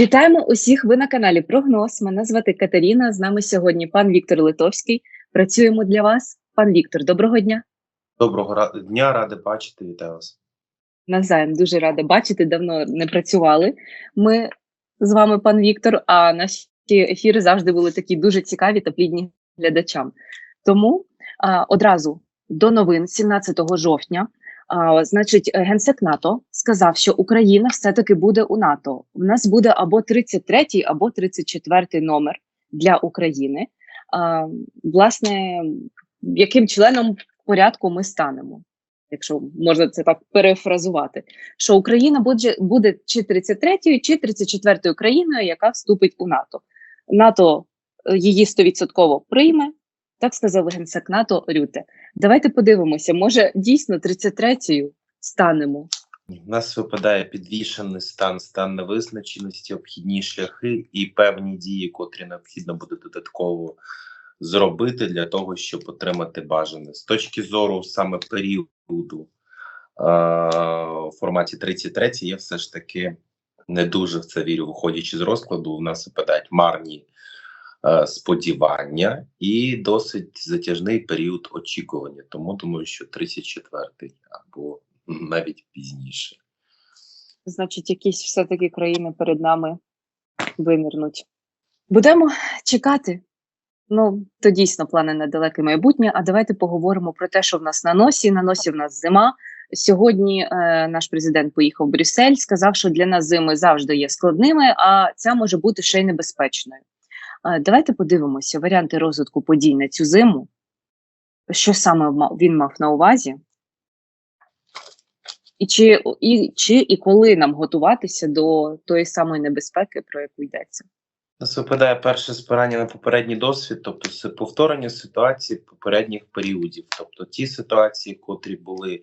Вітаємо усіх. Ви на каналі Прогноз. Мене звати Катерина. З нами сьогодні пан Віктор Литовський. Працюємо для вас. Пан Віктор, доброго дня. Доброго дня, радий бачити, вітаю вас. Навзаєм дуже рада бачити. Давно не працювали. Ми з вами, пан Віктор. А наші ефіри завжди були такі дуже цікаві та плідні глядачам. Тому а, одразу до новин 17 жовтня. А, значить, генсек НАТО сказав, що Україна все-таки буде у НАТО. У нас буде або 33-й, або 34-й номер для України. А, власне, яким членом порядку ми станемо, якщо можна це так перефразувати, що Україна буде, буде чи 33-ю, чи 34-ю країною, яка вступить у НАТО. НАТО е, її 100% прийме, так сказав генсек НАТО Рюте. Давайте подивимося, може дійсно 33-ю станемо. У нас випадає підвішений стан, стан невизначеності, обхідні шляхи і певні дії, котрі необхідно буде додатково зробити для того, щоб отримати бажане. З точки зору саме періоду в форматі 33 я все ж таки не дуже в це вірю, виходячи з розкладу, у нас випадають марні сподівання і досить затяжний період очікування. Тому думаю, що 34-й або навіть пізніше. Значить, якісь все-таки країни перед нами винирнуть. Будемо чекати. Ну, то дійсно плани на далеке майбутнє. А давайте поговоримо про те, що в нас на носі. На носі в нас зима. Сьогодні е, наш президент поїхав в Брюссель, сказав, що для нас зими завжди є складними, а ця може бути ще й небезпечною. Давайте подивимося варіанти розвитку подій на цю зиму. Що саме він мав на увазі? І чи, і, чи і коли нам готуватися до тої самої небезпеки, про яку йдеться? Нас випадає перше спирання на попередній досвід, тобто повторення ситуації попередніх періодів, тобто ті ситуації, котрі були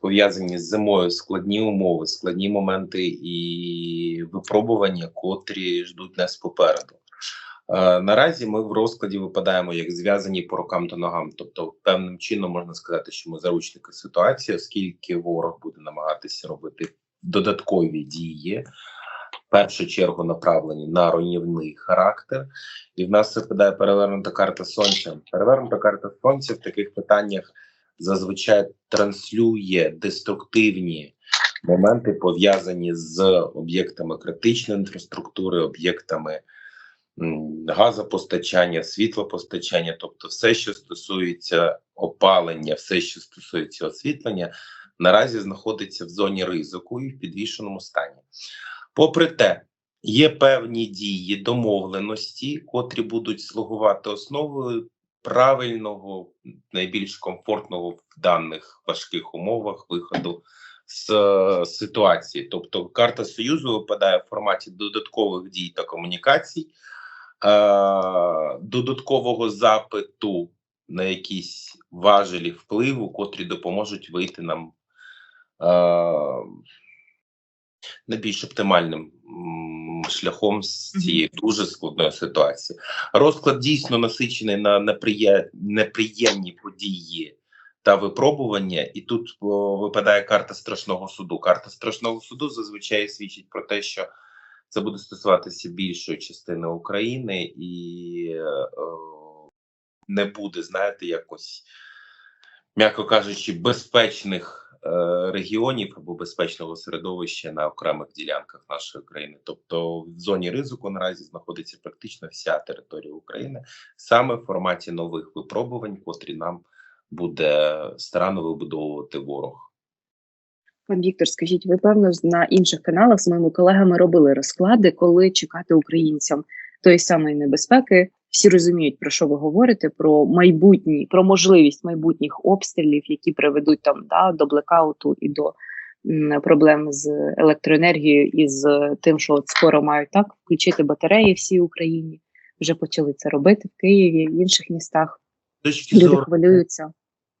пов'язані з зимою, складні умови, складні моменти і випробування, котрі ждуть нас попереду. Е, наразі ми в розкладі випадаємо як зв'язані по рукам та ногам. Тобто, певним чином можна сказати, що ми заручники ситуації, оскільки ворог буде намагатися робити додаткові дії, в першу чергу направлені на руйнівний характер, і в нас випадає перевернута карта сонця. Перевернута карта сонця в таких питаннях зазвичай транслює деструктивні моменти, пов'язані з об'єктами критичної інфраструктури, об'єктами газопостачання, світлопостачання, тобто все, що стосується опалення, все, що стосується освітлення, наразі знаходиться в зоні ризику і в підвішеному стані. Попри те, є певні дії домовленості, котрі будуть слугувати основою правильного, найбільш комфортного в даних важких умовах виходу з е, ситуації. Тобто, карта Союзу випадає в форматі додаткових дій та комунікацій, додаткового запиту на якісь важелі впливу, котрі допоможуть вийти нам. Е, не більш оптимальним шляхом з цієї дуже складної ситуації. Розклад дійсно насичений на неприє... неприємні події та випробування, і тут о, випадає карта страшного суду. Карта страшного суду зазвичай свідчить про те, що це буде стосуватися більшої частини України і е, не буде, знаєте, якось, м'яко кажучи, безпечних е, регіонів або безпечного середовища на окремих ділянках нашої країни. Тобто, в зоні ризику наразі знаходиться практично вся територія України, саме в форматі нових випробувань, котрі нам буде старанно вибудовувати ворог. Пан Віктор, скажіть, ви певно на інших каналах з моїми колегами робили розклади, коли чекати українцям тої самої небезпеки. Всі розуміють, про що ви говорите, про майбутні, про можливість майбутніх обстрілів, які приведуть там да, до блекауту і до м, проблем з електроенергією і з тим, що от скоро мають так включити батареї всій Україні. Вже почали це робити в Києві, в інших містах. Люди зору хвилюються.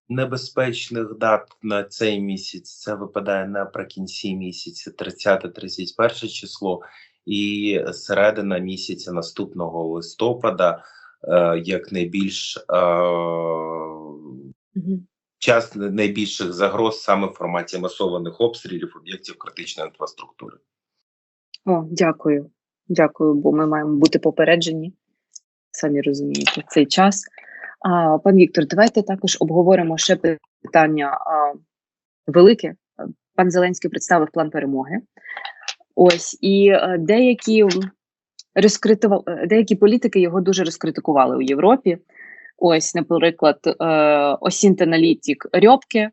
Небезпечних дат на цей місяць це випадає наприкінці місяця, 30-31 число, і середина місяця наступного листопада, е, як найбільш е, час найбільших загроз саме в форматі масованих обстрілів об'єктів критичної інфраструктури. О, дякую. Дякую, бо ми маємо бути попереджені. Самі розумієте, цей час. Пан Віктор, давайте також обговоримо ще питання велике. Пан Зеленський представив план перемоги. Ось і а, деякі розкритував, деякі політики його дуже розкритикували у Європі. Ось, наприклад, е, Осінт-аналітик Рьобке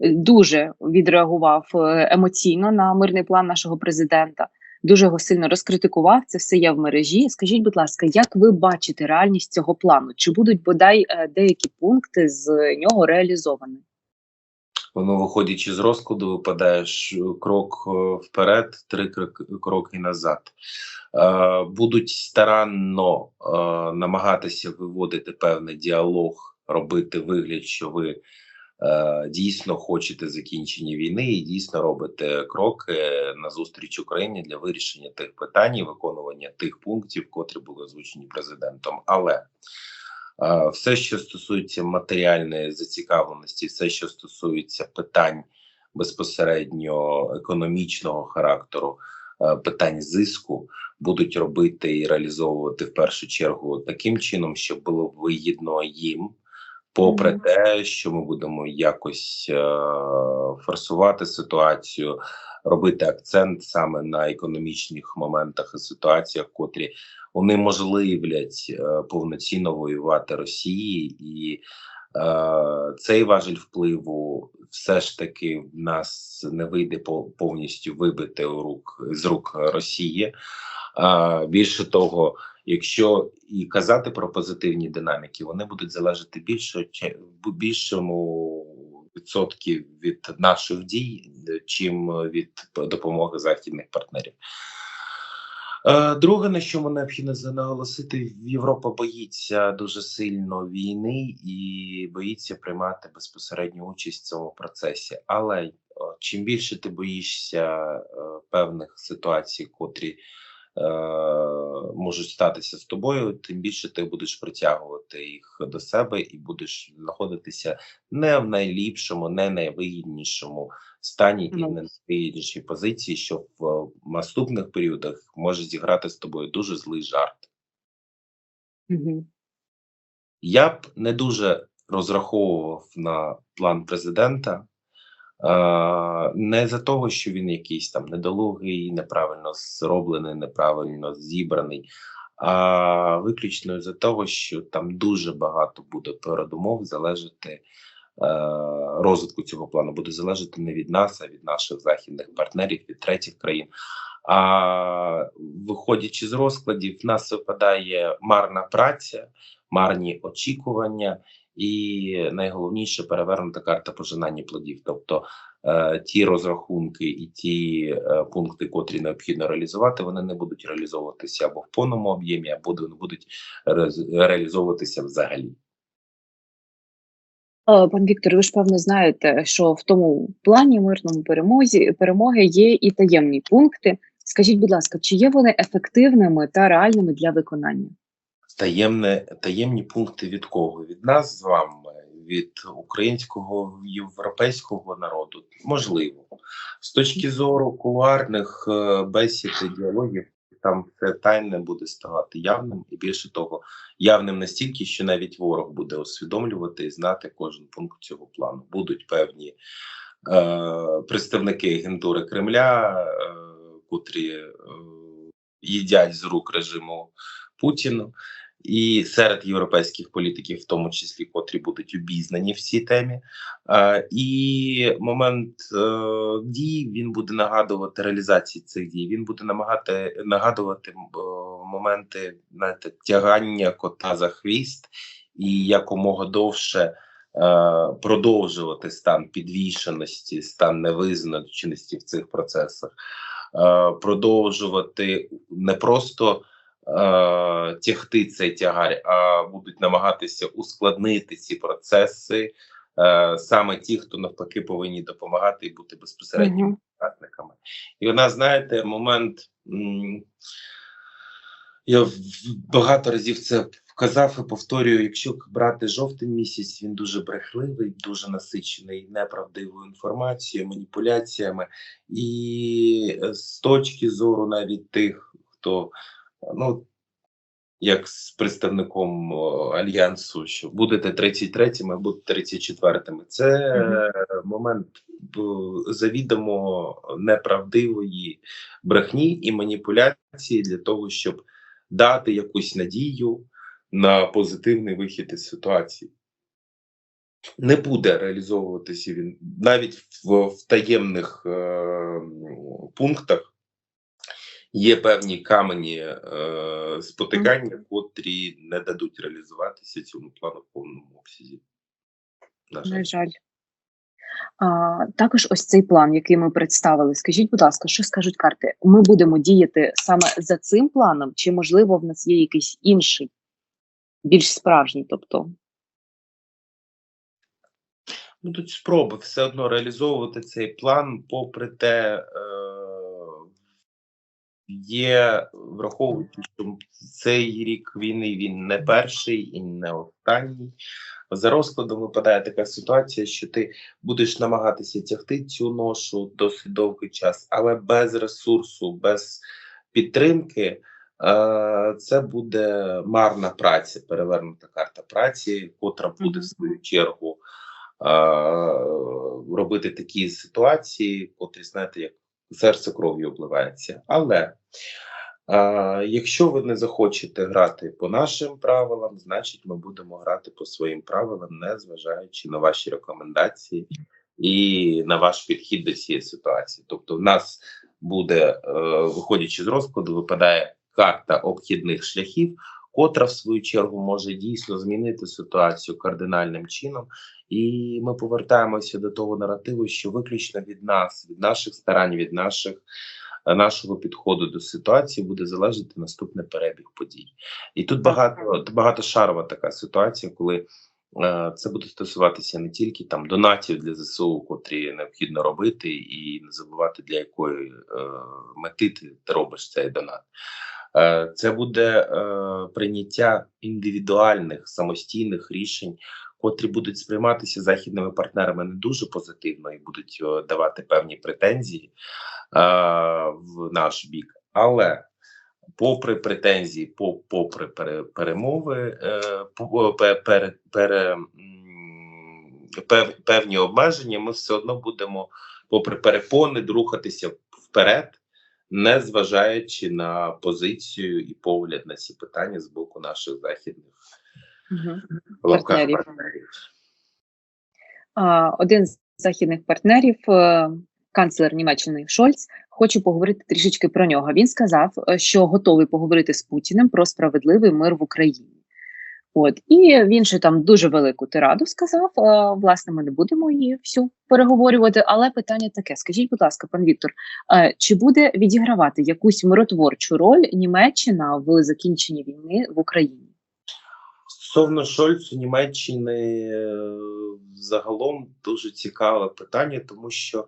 дуже відреагував е, емоційно на мирний план нашого президента. Дуже його сильно розкритикував. Це все є в мережі. Скажіть, будь ласка, як ви бачите реальність цього плану? Чи будуть бодай е, деякі пункти з нього реалізовані? Воно, виходячи з розкладу, випадаєш крок вперед, три кроки назад. Будуть старанно намагатися виводити певний діалог, робити вигляд, що ви Е, дійсно хочете закінчення війни і дійсно робите кроки на зустріч Україні для вирішення тих питань, і виконування тих пунктів, котрі були озвучені президентом. Але е, все, що стосується матеріальної зацікавленості, все, що стосується питань безпосередньо економічного характеру, е, питань зиску, будуть робити і реалізовувати в першу чергу таким чином, щоб було вигідно їм попри те, що ми будемо якось е форсувати ситуацію, робити акцент саме на економічних моментах і ситуаціях, котрі унеможливлять е повноцінно воювати Росії, і е цей важель впливу все ж таки в нас не вийде повністю вибити у рук з рук Росії. Більше того, якщо і казати про позитивні динаміки, вони будуть залежати більше більшому відсотки від наших дій, чим від допомоги західних партнерів. Друге, на що необхідно наголосити, Європа боїться дуже сильно війни і боїться приймати безпосередню участь в цьому процесі. Але чим більше ти боїшся певних ситуацій, котрі Е, можуть статися з тобою, тим більше ти будеш притягувати їх до себе і будеш знаходитися не в найліпшому, не найвигіднішому стані і не найвигіднішій позиції, що в наступних періодах може зіграти з тобою дуже злий жарт. Я б не дуже розраховував на план президента. Не за того, що він якийсь там недолугий, неправильно зроблений, неправильно зібраний, а виключно за того, що там дуже багато буде передумов залежати е, розвитку цього плану, буде залежати не від нас, а від наших західних партнерів, від третіх країн. А виходячи з розкладів, в нас випадає марна праця, марні очікування і найголовніше перевернута карта пожинання плодів. Тобто е, ті розрахунки і ті е, пункти, котрі необхідно реалізувати, вони не будуть реалізовуватися або в повному об'ємі, або не будуть реалізовуватися взагалі. Пан Віктор, ви ж певно знаєте, що в тому плані мирному перемозі перемоги є і таємні пункти. Скажіть, будь ласка, чи є вони ефективними та реальними для виконання? Таємне таємні пункти від кого? Від нас з вами, від українського європейського народу, можливо, з точки зору кулуарних е, бесід і діалогів. Там це тайне буде ставати явним, і більше того, явним настільки, що навіть ворог буде усвідомлювати і знати кожен пункт цього плану. Будуть певні е, представники агентури Кремля, е, котрі е, їдять з рук режиму Путіну і серед європейських політиків, в тому числі котрі будуть обізнані в цій темі. І момент е, дій він буде нагадувати реалізації цих дій. Він буде намагати нагадувати моменти знаєте, тягання кота за хвіст і якомога довше. Е, продовжувати стан підвішеності, стан невизначеності в цих процесах, е, продовжувати не просто Е, тягти цей тягар, а будуть намагатися ускладнити ці процеси е, саме ті, хто навпаки повинні допомагати і бути безпосередніми. Mm -hmm. І вона, знаєте, момент я багато разів це вказав і повторюю: якщо брати жовтий місяць, він дуже брехливий, дуже насичений неправдивою інформацією, маніпуляціями, і з точки зору навіть тих, хто ну, як з представником альянсу, що будете 33-ми, а будете 34-ми. Це Мгм. момент завідомо неправдивої брехні і маніпуляції для того, щоб дати якусь надію на позитивний вихід із ситуації. Не буде реалізовуватися він навіть в, в таємних е, пунктах. Є певні камені е, спотикання, котрі не дадуть реалізуватися цьому плану в повному обсязі. На жаль. На жаль. А, також ось цей план, який ми представили. Скажіть, будь ласка, що скажуть карти? Ми будемо діяти саме за цим планом, чи можливо в нас є якийсь інший, більш справжній? Тобто, Будуть спроби все одно реалізовувати цей план, попри те, е, є, враховуючи, що цей рік війни він не перший і не останній. За розкладом випадає така ситуація, що ти будеш намагатися тягти цю ношу досить довгий час, але без ресурсу, без підтримки. е, Це буде марна праця, перевернута карта праці, котра буде в свою чергу е, робити такі ситуації, котрі, знаєте, як серце кров'ю обливається. Але е, якщо ви не захочете грати по нашим правилам, значить ми будемо грати по своїм правилам, не зважаючи на ваші рекомендації і на ваш підхід до цієї ситуації. Тобто, в нас буде, е, виходячи з розкладу, випадає карта обхідних шляхів, котра в свою чергу може дійсно змінити ситуацію кардинальним чином. І ми повертаємося до того наративу, що виключно від нас, від наших старань, від наших е, нашого підходу до ситуації буде залежати наступний перебіг подій. І тут багато багатошарова така ситуація, коли е, це буде стосуватися не тільки там донатів для ЗСУ, котрі необхідно робити, і не забувати для якої е, мети ти робиш цей донат. Е, Це буде е, прийняття індивідуальних самостійних рішень, котрі будуть сприйматися західними партнерами не дуже позитивно і будуть е, давати певні претензії в наш бік. Але попри претензії, по- попри пере- перемови, пере- певні обмеження, ми все одно будемо, попри перепони, рухатися вперед, не зважаючи на позицію і погляд на ці питання з боку наших західних угу. Партнерів. партнерів. Один з західних партнерів, е, канцлер Німеччини Шольц, хочу поговорити трішечки про нього. Він сказав, е, що готовий поговорити з Путіним про справедливий мир в Україні. От і він ще там дуже велику тираду сказав. Власне, ми не будемо її всю переговорювати. Але питання таке: скажіть, будь ласка, пан Віктор, чи буде відігравати якусь миротворчу роль Німеччина в закінченні війни в Україні? Стосовно Шольцу Німеччини е, загалом дуже цікаве питання, тому що,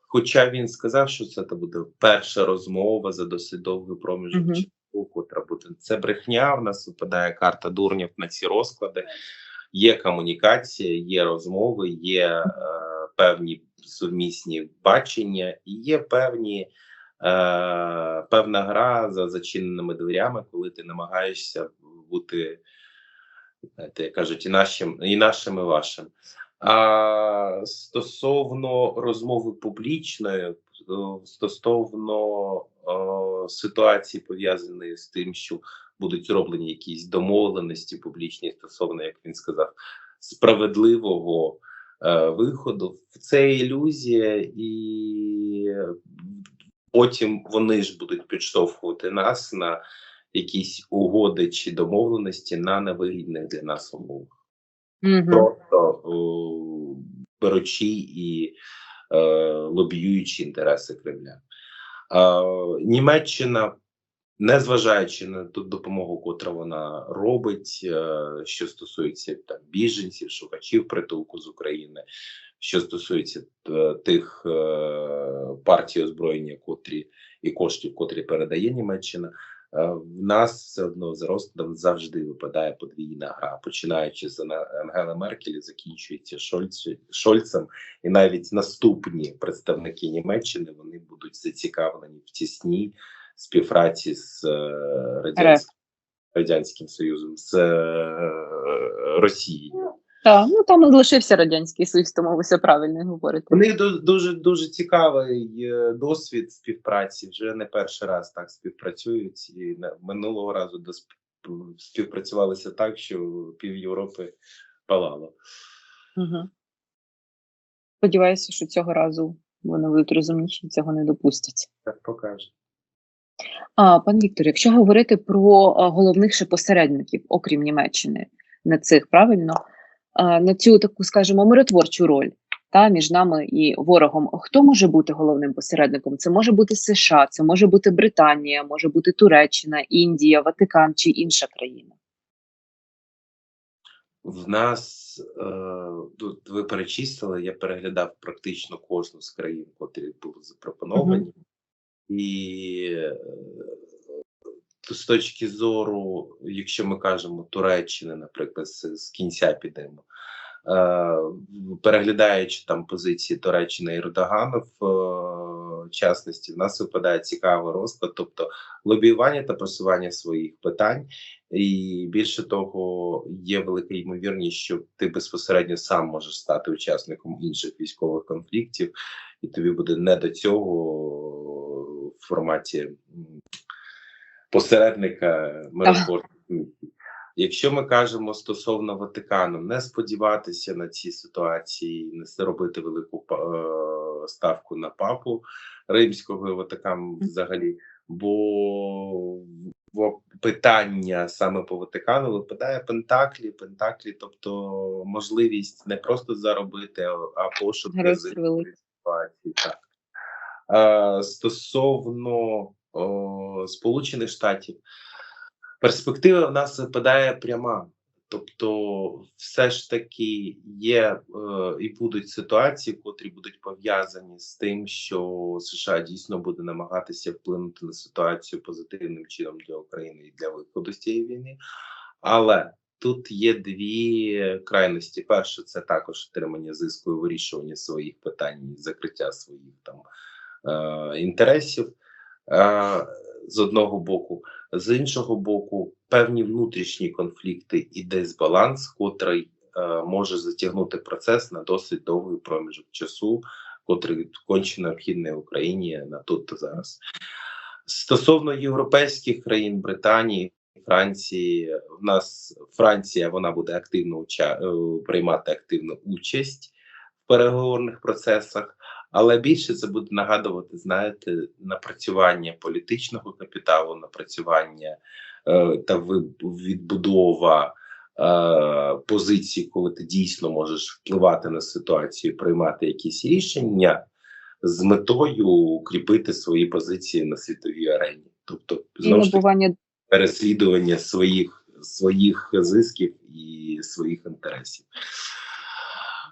хоча він сказав, що це буде перша розмова за досить довгий проміжок Мгм. часу, котра буде це брехня. В нас випадає карта дурнів на ці розклади. Є комунікація, є розмови, є е, певні сумісні бачення, і є певні. Е, певна гра за зачиненими дверями, коли ти намагаєшся бути знаєте, як кажуть, і нашим, і нашим, і вашим. А стосовно розмови публічної, стосовно е, ситуації, пов'язаної з тим, що будуть зроблені якісь домовленості публічні стосовно, як він сказав, справедливого е, виходу, це ілюзія, і потім вони ж будуть підштовхувати нас на якісь угоди чи домовленості на невигідних для нас умовах, Мгм. просто о, беручи і е, лобіюючи інтереси Кремля. Е, Німеччина, незважаючи на ту допомогу, котру вона робить, е, що стосується там біженців, шукачів притулку з України, що стосується е, тих е, партій озброєння, котрі і коштів, котрі передає Німеччина. Е, В нас все одно за розкладом завжди випадає подвійна гра, починаючи з Ангели Меркель, закінчується Шольцю, Шольцем, і навіть наступні представники Німеччини вони будуть зацікавлені в тісній співпраці з е, радянським, радянським Союзом, з е, Росією. Так, ну там лишився радянський союз, тому ви все правильно говорите. У них дуже дуже цікавий е, досвід співпраці. Вже не перший раз так співпрацюють. І минулого разу співпрацювалися так, що пів Європи палало. Угу. Сподіваюся, що цього разу вони будуть розумніші цього не допустять. Так покаже. А, пан Віктор, якщо говорити про головних ще посередників, окрім Німеччини, на цих правильно, на цю таку, скажімо, миротворчу роль та між нами і ворогом, хто може бути головним посередником? Це може бути США, це може бути Британія, може бути Туреччина, Індія, Ватикан чи інша країна. В нас е, тут ви перечислили, я переглядав практично кожну з країн, котрі були запропоновані, і е, з точки зору, якщо ми кажемо Туреччини, наприклад, з, з кінця підемо, е, переглядаючи там позиції Туреччини і Ердогана в е, частності, в нас випадає цікавий розклад, тобто лобіювання та просування своїх питань. І більше того, є велика ймовірність, що ти безпосередньо сам можеш стати учасником інших військових конфліктів, і тобі буде не до цього в форматі посередника миротворчих місій. Якщо ми кажемо стосовно Ватикану, не сподіватися на ці ситуації, не робити велику е, ставку на папу римського і Ватикан взагалі, бо питання саме по Ватикану випадає Пентаклі, Пентаклі, тобто можливість не просто заробити, а- пошук ситуації. Так. Е, стосовно Сполучених Штатів, перспектива в нас випадає пряма. Тобто, все ж таки є е, і будуть ситуації, котрі будуть пов'язані з тим, що США дійсно буде намагатися вплинути на ситуацію позитивним чином для України і для виходу з цієї війни. Але тут є дві крайності: перше, це також отримання зиску і вирішування своїх питань, закриття своїх там е, інтересів з одного боку, з іншого боку, певні внутрішні конфлікти і дисбаланс, котрий е, може затягнути процес на досить довгий проміжок часу, котрий конче необхідний Україні на тут та зараз. Стосовно європейських країн Британії. Франції в нас Франція вона буде активно уча, е, приймати активну участь в переговорних процесах, але більше це буде нагадувати, знаєте, напрацювання політичного капіталу, напрацювання е, та відбудова е, позицій, коли ти дійсно можеш впливати на ситуацію, приймати якісь рішення з метою укріпити свої позиції на світовій арені. Тобто, знову ж таки, переслідування своїх своїх зисків і своїх інтересів.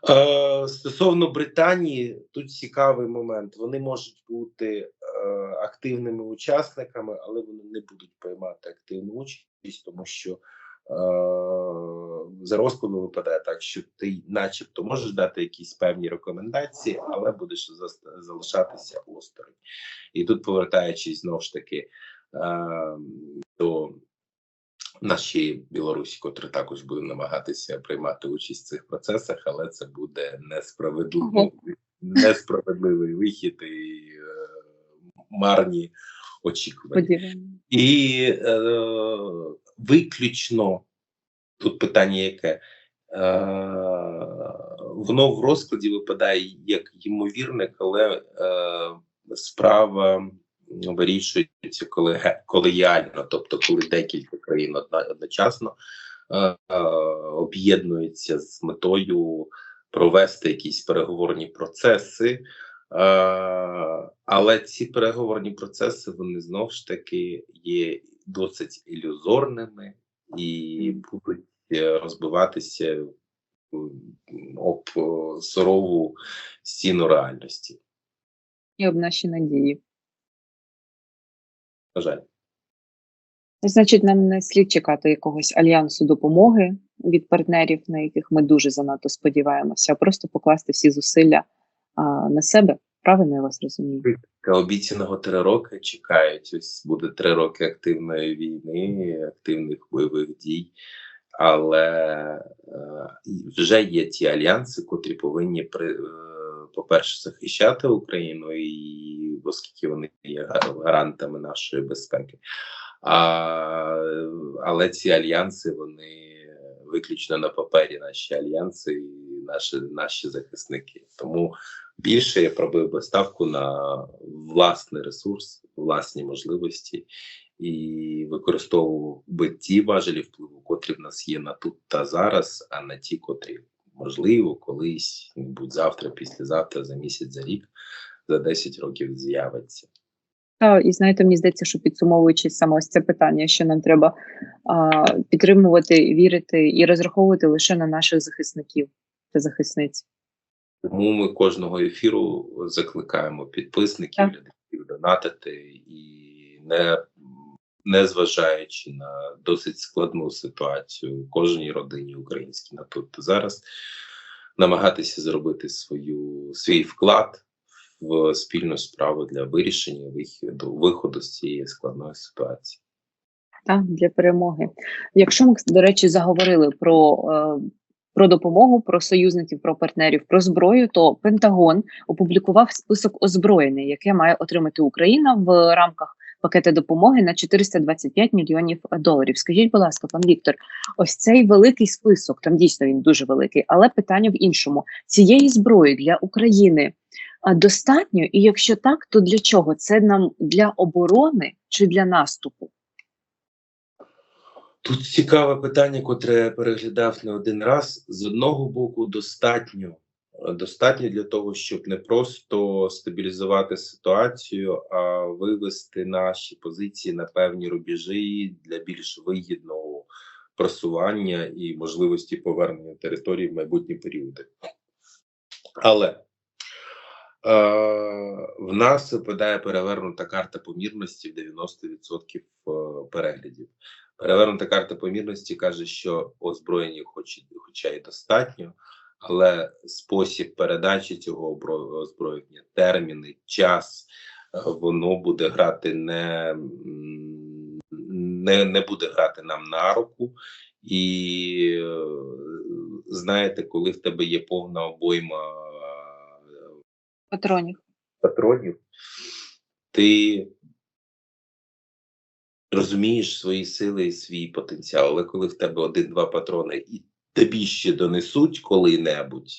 Е, стосовно Британії, тут цікавий момент. Вони можуть бути е, активними учасниками, але вони не будуть приймати активну участь, тому що е, за розкладу випадає так, що ти, начебто, можеш дати якісь певні рекомендації, але будеш зас- залишатися осторонь. І тут, повертаючись знову ж таки е, до нашій Білорусі, котра також буде намагатися приймати участь в цих процесах, але це буде несправедливо, несправедливий вихід і е, марні очікування. І е, виключно тут питання яке. Е, воно в розкладі випадає як ймовірне, але е, справа вирішується колегіально, тобто коли декілька країн одночасно е, е, об'єднуються з метою провести якісь переговорні процеси. Е, але ці переговорні процеси вони знов ж таки є досить ілюзорними і будуть е, розбиватися об сурову стіну реальності. І об наші надії. На жаль. Значить, нам не слід чекати якогось альянсу допомоги від партнерів, на яких ми дуже занадто сподіваємося, а просто покласти всі зусилля а, на себе. Правильно я вас розумію? Обіцяного три роки чекають. Ось буде три роки активної війни, активних бойових дій. Але е, вже є ті альянси, котрі повинні при е, по-перше, захищати Україну, і оскільки вони є гарантами нашої безпеки. А, Але ці альянси вони виключно на папері, наші альянси і наші, наші захисники. Тому більше я пробив би ставку на власний ресурс, власні можливості і використовував би ті важелі впливу, котрі в нас є на тут та зараз, а на ті, котрі можливо колись, будь завтра, післязавтра, за місяць, за рік, за 10 років з'явиться. Та, і знаєте, мені здається, що підсумовуючи саме ось це питання, що нам треба а, підтримувати, вірити і розраховувати лише на наших захисників та захисниць. Тому ми кожного ефіру закликаємо підписників, глядачів донатити і не не зважаючи на досить складну ситуацію кожній родині українській на тут зараз, намагатися зробити свою свій вклад в спільну справу для вирішення виходу виходу з цієї складної ситуації. Так, для перемоги. Якщо ми, до речі, заговорили про е, про допомогу, про союзників, про партнерів, про зброю, то Пентагон опублікував список озброєння, яке має отримати Україна в рамках пакети допомоги на 425 мільйонів доларів. Скажіть, будь ласка, пан Віктор, ось цей великий список, там дійсно він дуже великий, але питання в іншому: цієї зброї для України достатньо, і якщо так, то для чого? Це нам для оборони чи для наступу? Тут цікаве питання, котре я переглядав не один раз. З одного боку, достатньо достатньо для того, щоб не просто стабілізувати ситуацію, а вивести наші позиції на певні рубежі для більш вигідного просування і можливості повернення території в майбутні періоди. Але е, в нас випадає перевернута карта помірності в 90% е, переглядів. Перевернута карта помірності каже, що озброєння, хоч, хоча й достатньо, але спосіб передачі цього озброєння, терміни, час, е, воно буде грати не не, не буде грати нам на руку, і е, знаєте, коли в тебе є повна обойма е, патронів, патронів, ти розумієш свої сили і свій потенціал, але коли в тебе один-два патрони і тобі ще донесуть коли-небудь,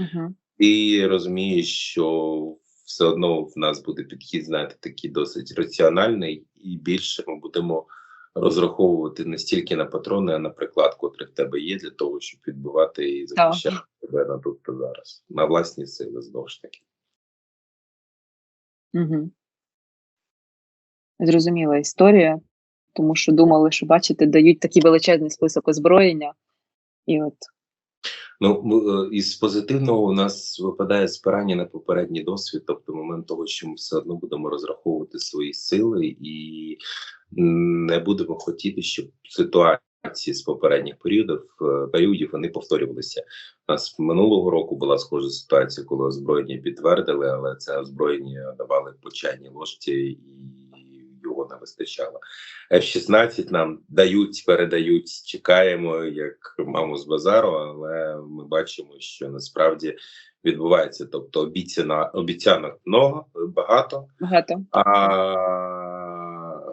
угу. ти розумієш, що все одно в нас буде підхід, знаєте, такий досить раціональний, і більше ми будемо розраховувати не стільки на патрони, а на приклад, котрий в тебе є, для того, щоб відбивати і захищати тебе на тут та зараз, на власні сили знову ж таки. Угу. Зрозуміла історія, тому що думали, що бачите, дають такий величезний список озброєння, і от Ну е, із позитивного у нас випадає спирання на попередній досвід, тобто момент того, що ми все одно будемо розраховувати свої сили і не будемо хотіти, щоб ситуації з попередніх періодів е, періодів вони повторювалися. У нас минулого року була схожа ситуація, коли озброєння підтвердили, але це озброєння давали по ложці і не вистачало. F-16 нам дають, передають, чекаємо як маму з базару, але ми бачимо, що насправді відбувається. Тобто обіцяна обіцянок много багато, багато. а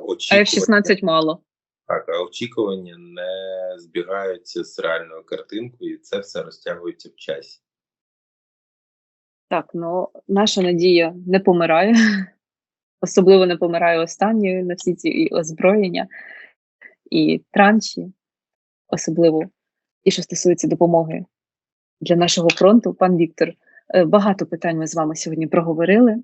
очікування, F-16 мало. Так, а очікування не збігаються з реальною картинкою, і це все розтягується в часі. Так, ну наша надія не помирає особливо не помирає останньою на всі ці і озброєння і транші, особливо і що стосується допомоги для нашого фронту, пан Віктор. Е, багато питань ми з вами сьогодні проговорили.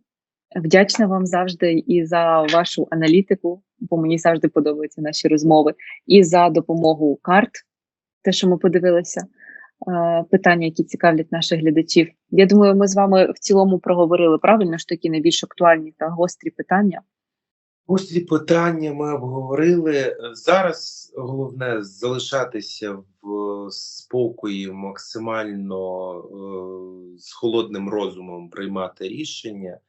Вдячна вам завжди і за вашу аналітику, бо мені завжди подобаються наші розмови, і за допомогу карт, те, що ми подивилися. Е, питання, які цікавлять наших глядачів. Я думаю, ми з вами в цілому проговорили правильно ж такі найбільш актуальні та гострі питання. Гострі питання ми обговорили. Зараз головне залишатися в спокої, максимально е, з холодним розумом приймати рішення,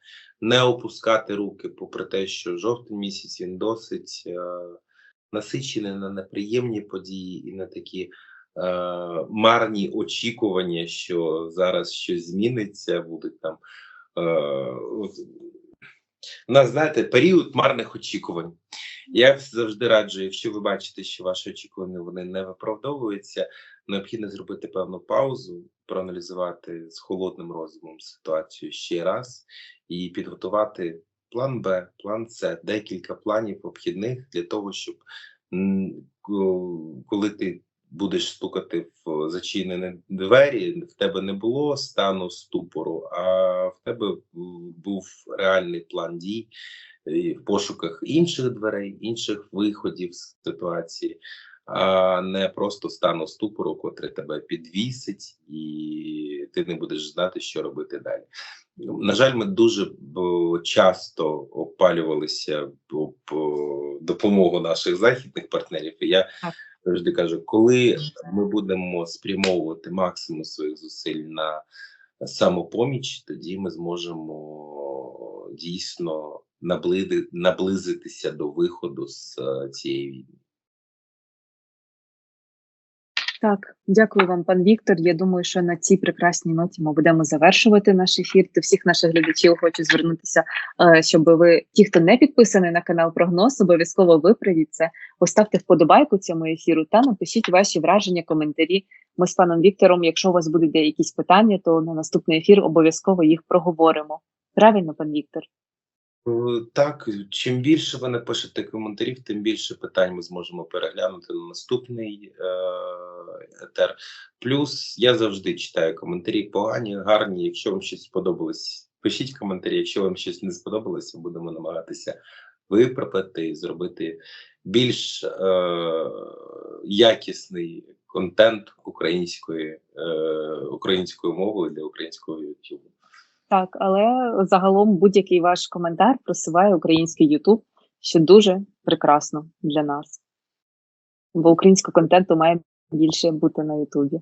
не опускати руки, попри те, що жовтий місяць він досить е, насичений на неприємні події і на такі марні очікування, що зараз щось зміниться, будуть там. Е, от, у нас, знаєте, період марних очікувань. Я завжди раджу, якщо ви бачите, що ваші очікування вони не виправдовуються, необхідно зробити певну паузу, проаналізувати з холодним розумом ситуацію ще раз і підготувати план Б, план С, декілька планів обхідних для того, щоб коли ти будеш стукати в зачинені двері, в тебе не було стану ступору, а в тебе був реальний план дій в пошуках інших дверей, інших виходів з ситуації, а не просто стану ступору, котрий тебе підвісить, і ти не будеш знати, що робити далі. На жаль, ми дуже часто опалювалися об допомогу наших західних партнерів. І я. Завжди кажу, коли ми будемо спрямовувати максимум своїх зусиль на самопоміч, тоді ми зможемо дійсно наблизитися до виходу з е, цієї війни. Так, дякую вам, пан Віктор. Я думаю, що на цій прекрасній ноті ми будемо завершувати наш ефір. До всіх наших глядачів хочу звернутися, е, щоб ви, ті, хто не підписаний на канал Прогноз, обов'язково виправіть це, поставте вподобайку цьому ефіру та напишіть ваші враження, коментарі. Ми з паном Віктором, якщо у вас будуть якісь питання, то на наступний ефір обов'язково їх проговоримо. Правильно, пан Віктор? Е, Так, чим більше ви напишете коментарів, тим більше питань ми зможемо переглянути на наступний е- етер. Плюс я завжди читаю коментарі погані, гарні. Якщо вам щось сподобалось, пишіть коментарі. Якщо вам щось не сподобалося, будемо намагатися виправити зробити більш е- якісний контент української, е- українською мовою для українського YouTube. Так, але загалом будь-який ваш коментар просуває український Ютуб, що дуже прекрасно для нас. Бо українського контенту має більше бути на Ютубі.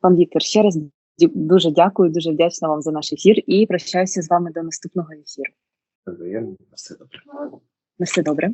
Пан Віктор, ще раз дуже дякую, дуже вдячна вам за наш ефір і прощаюся з вами до наступного ефіру. Взаємно, все добре. На все добре.